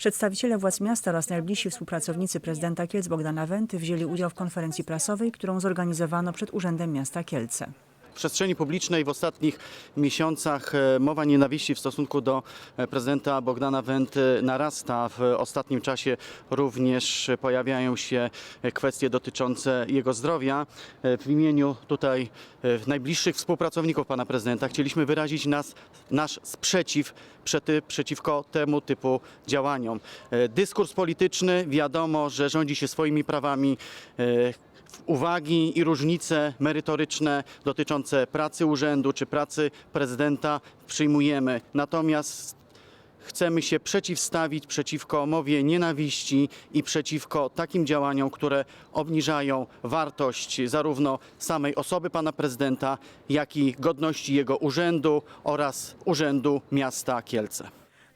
Przedstawiciele władz miasta oraz najbliżsi współpracownicy prezydenta Kielc Bogdana Wenty wzięli udział w konferencji prasowej, którą zorganizowano przed Urzędem Miasta Kielce. Przestrzeni publicznej w ostatnich miesiącach e, mowa nienawiści w stosunku do e, prezydenta Bogdana Wenty narasta. W ostatnim czasie również pojawiają się kwestie dotyczące jego zdrowia. E, W imieniu tutaj najbliższych współpracowników pana prezydenta chcieliśmy wyrazić nas, nasz sprzeciw przeciwko temu typu działaniom. Dyskurs polityczny wiadomo, że rządzi się swoimi prawami. Uwagi i różnice merytoryczne dotyczące pracy urzędu czy pracy prezydenta przyjmujemy. Natomiast chcemy się przeciwstawić przeciwko mowie nienawiści i przeciwko takim działaniom, które obniżają wartość zarówno samej osoby pana prezydenta, jak i godności jego urzędu oraz urzędu miasta Kielce.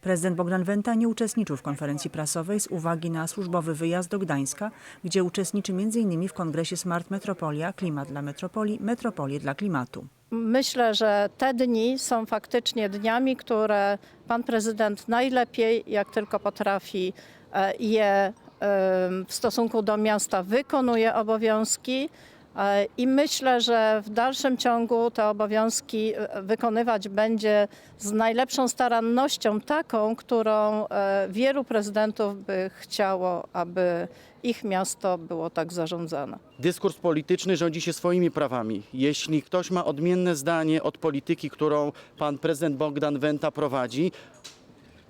Prezydent Bogdan Wenta nie uczestniczył w konferencji prasowej z uwagi na służbowy wyjazd do Gdańska, gdzie uczestniczy m.in. w kongresie Smart Metropolia, Klimat dla Metropolii, Metropolie dla Klimatu. Myślę, że te dni są faktycznie dniami, które pan prezydent najlepiej, jak tylko potrafi, e, je e, w stosunku do miasta wykonuje obowiązki. E, I myślę, że w dalszym ciągu te obowiązki e, wykonywać będzie z najlepszą starannością, taką, którą e, wielu prezydentów by chciało, aby ich miasto było tak zarządzane. Dyskurs polityczny rządzi się swoimi prawami. Jeśli ktoś ma odmienne zdanie od polityki, którą pan prezydent Bogdan Wenta prowadzi,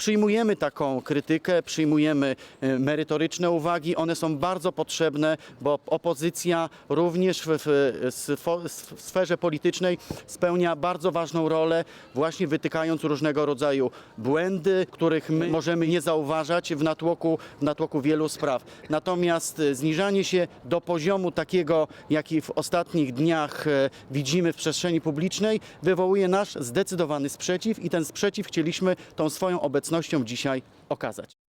Przyjmujemy taką krytykę, przyjmujemy e, merytoryczne uwagi. One są bardzo potrzebne, bo opozycja również w, w, sferze politycznej spełnia bardzo ważną rolę, właśnie wytykając różnego rodzaju błędy, których my możemy nie zauważać w natłoku, w natłoku wielu spraw. Natomiast e, zniżanie się do poziomu takiego, jaki w ostatnich dniach e, widzimy w przestrzeni publicznej, wywołuje nasz zdecydowany sprzeciw i ten sprzeciw chcieliśmy tą swoją obecnością dzisiaj okazać.